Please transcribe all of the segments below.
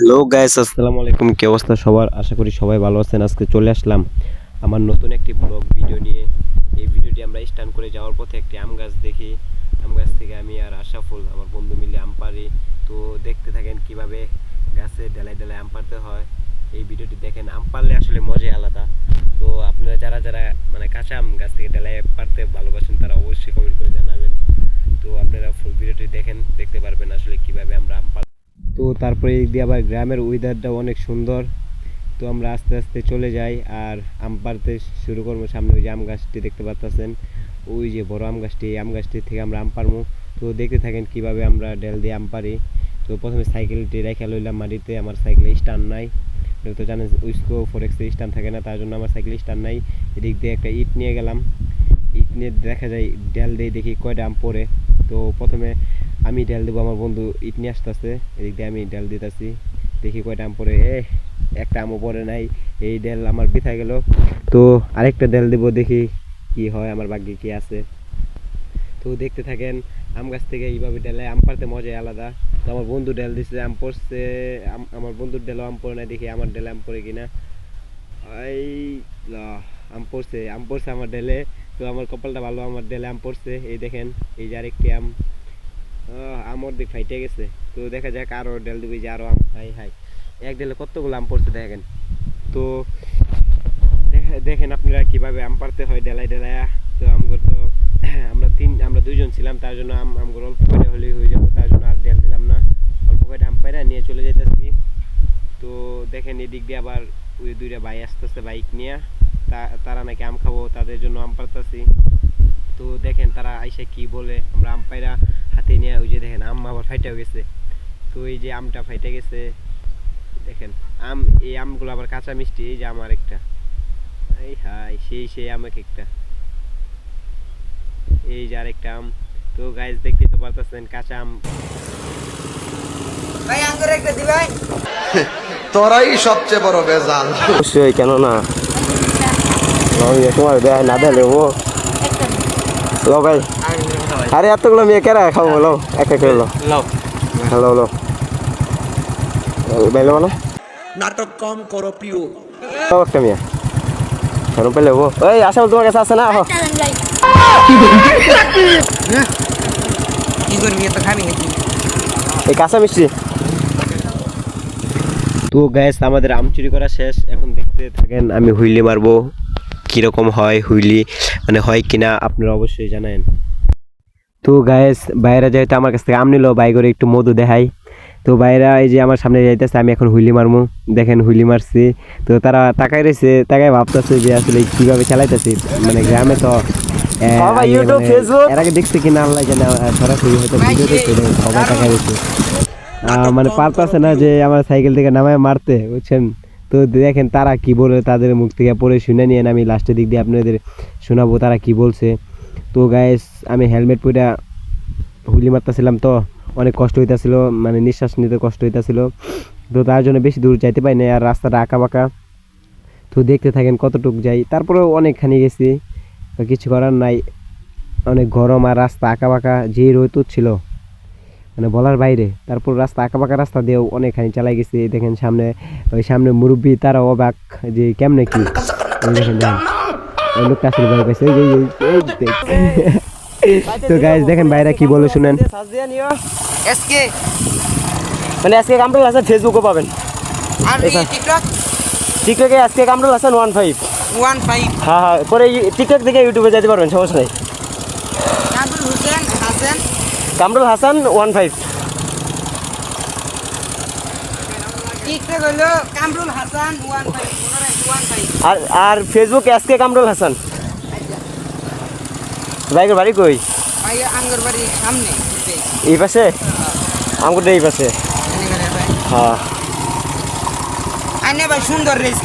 Hello guys আসসালামু আলাইকুম। কি অবস্থা সবার? আশা করি সবাই ভালো আছেন। আজকে চলে আসলাম আমার নতুন একটি ব্লগ ভিডিও নিয়ে। এই ভিডিওটি আমরা স্টান করে যাওয়ার পথে একটি আম গাছ দেখি। আম গাছ থেকে আমি আর আশাফুল আমার বন্ধু মিলে আম পারি তো দেখতে থাকেন কীভাবে গাছে ডেলায় ডেলায় আম পারতে হয়। এই ভিডিওটি দেখেন, আম পারলে আসলে মজাই আলাদা। তো আপনারা যারা যারা মানে কাঁচা আম গাছ থেকে ডেলায় পারতে ভালোবাসেন, তারা অবশ্যই কমেন্ট করে জানাবেন। তো আপনারা ফুল ভিডিওটি দেখেন, দেখতে পারবেন আসলে কীভাবে আমরা আম তো তারপরে এদিক দিয়ে আবার গ্রামের ওয়েদারটা অনেক সুন্দর। তো আমরা আস্তে আস্তে চলে যাই আর আম পাড়তে শুরু করব সামনে ওই যে আম গাছটি দেখতে পাচ্ছেন ওই যে বড় আম গাছটি, এই আম গাছটি থেকে আমরা আম পারব। তো দেখতে থাকেন কীভাবে আমরা ডেল দিয়ে আম পারি। তো প্রথমে সাইকেলটি রেখে লইলাম মাটিতে, আমার সাইকেলে স্টান নাই। তো জানেন উইস্কো ফোরেক্সে স্টান থাকে না, তার জন্য আমার সাইকেলে স্টান নাই। এদিক দিয়ে একটা ইট নিয়ে গেলাম। ইট নিয়ে দেখা যায় ডেল দিয়ে দেখি কয়টা আম পড়ে। তো প্রথমে আমি ডেল দেবো, আমার বন্ধু ইট নিয়ে আসতেছে। এদিক দিয়ে আমি ডেল দিতেছি। দেখি কয়টা আম পড়ে এ, একটা আমও পরে নাই, এই ডেল আমার বিথা গেল। তো আরেকটা ডেল দেবো, দেখি কি হয়, আমার ভাগ্যে কি আছে। তো দেখতে থাকেন, আম গাছ থেকে এইভাবে ডেলে আম পারতে মজাই আলাদা। তো আমার বন্ধু ডেল দিচ্ছে আম পড়ছে, আম- আমার বন্ধুর ডেলও আম পড়ে না দেখি আমার ডেলে আম পড়ে কিনা। এই আম পড়ছে আম পড়ছে আমার ডেলে। তো আমার কপালটা ভালো, আমার ডেলে আম পড়ছে। এই দেখেন, এই যে আরেকটি আম। আহ, দিক ফাইটে গেছে। তো দেখা যাক আরও ডেল দিবি যে আরও আম হাই হাই এক ডেলে কতগুলো আম পড়ছে দেখেন। তো দেখেন আপনারা কীভাবে আম পারতে হয় ডেলাই ডেলায়া। তো আমগুলো তো আমরা তিন আমরা দুইজন ছিলাম তার জন্য আম আমগুলো অল্প কয়টা হলেই হয়ে যাব তার জন্য আর ডেল দিলাম না। অল্প কয়টা আম পাইরা নিয়ে চলে যেতেছি তো দেখেন এদিক দিয়ে আবার ওই দুইটা ভাই আসতেছে বাইক নিয়ে। তারা নাকি আম খাব তাদের জন্য আম পারতাছি তো দেখেন তারা আইসা কি বলে আমরা আম পাইরা হাতে নিয়ে ওই যে আম গেছে। তো এই যে আমটা ফাইটে গেছে দেখেন আম এই আমগুলো আবার কাঁচা মিষ্টি এই যে আমার একটা। এই হাই সেই সেই আম এক একটা। এই যে আরেকটা আম। তো গাইজ দেখতে তো পারতেছেন কাঁচা আম। ভাই আঙ্গুর একটা দিবেন তোরাই সবচেয়ে বড় বেজাল অবশ্যই কেন না তোমার দেয় না দেয় ও লো ভাই। আরে এতগুলো মেয়ে কেরা? খাব লো একটা করে লো। হ্যালো লো বাইলো মানে নাটক কম করো প্রিয় লো একটা মেয়ে। কেন পেলে ও ওই আসা তোমার কাছে আছে না? আহ। কি করবি এত খাবি নাকি? এই কাঁচা মিষ্টি। তো গ্যাস আমাদের আম চুরি করা শেষ। এখন দেখতে থাকেন আমি হুইলি মারবো। কীরকম হয় হুইলি মানে হয় কিনা আপনারা অবশ্যই জানেন। তো গায়েস বাইরে যেহেতু আমার কাছ থেকে আম নিল বাই করে একটু মধু দেখাই। তো বাইরা এই যে আমার সামনে যাইতেছে আমি এখন হুইলি মারমু। দেখেন হুইলি মারছি। তো তারা তাকাই রয়েছে তাকাই ভাবতেছে যে আসলে কীভাবে খেলাইতেছি। মানে গ্রামে তো মানে? এর আগে দেখছি কিনা আল্লাহ জানে সরাসরি হয়তো ভিডিও দেখতে সবাই তাকাই রয়েছে। মানে পারতাছে না যে আমার সাইকেল থেকে নামায় মারতে বুঝছেন? তো দেখেন তারা কি বলে, তাদের মুখ থেকে পড়ে শুনে নিয়ে আমি লাস্টের দিক দিয়ে আপনাদের শোনাবো তারা কি বলছে। তো গায়েস আমি হেলমেট পরে হুলি মারতেছিলাম তো, অনেক কষ্ট হইতাছিল মানে নিঃশ্বাস নিতে কষ্ট হইতাছিল। তো তার জন্য বেশি দূর যাইতে পারি না আর রাস্তাটা আঁকা বাঁকা তো দেখতে থাকেন কতটুক যাই, তারপরেও অনেকখানি গেছি কিছু করার নাই। অনেক গরম আর রাস্তা আঁকা বাঁকা যে রোদ ছিল মানে বলার বাইরে। তারপর রাস্তা আঁকা বাঁকা রাস্তা দিয়েও অনেকখানি চালাই গেছি। দেখেন সামনে ওই সামনে মুরব্বী তারা অবাক যে কেমনে কি। দেখেন ওই লোকটা আসলে ভয় পাইছে। দেখ। তো গাইজ দেখেন বাইরে কি বলে শুনেন। মানে আজকে কামরুল হাসান ফেসবুকও পাবেন। টিকটকে আজকে Kamrul Hasan one five one five হ্যাঁ হ্যাঁ পরে টিকটক থেকে ইউটিউবে যেতে পারবেন সমস্যা নেই। কাবুল হোসেন হাসান। কামরুল হাসান ওয়ান ফাইভ আর আর ফেসবুকে আজকে কামরুল হাসান। বাইকের বাড়ি কই? ভাই আঙ্গুর বাড়ির সামনে এই পাশে? আমার এই পাশে। হ্যাঁ। ভাই সুন্দর রেস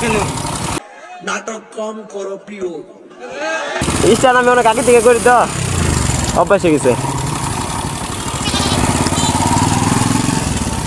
নাটক কম করো প্রিয়। ইনস্টাগ্রামে অনেক আগে থেকে করি তো। অভ্যাস হয়ে গেছে।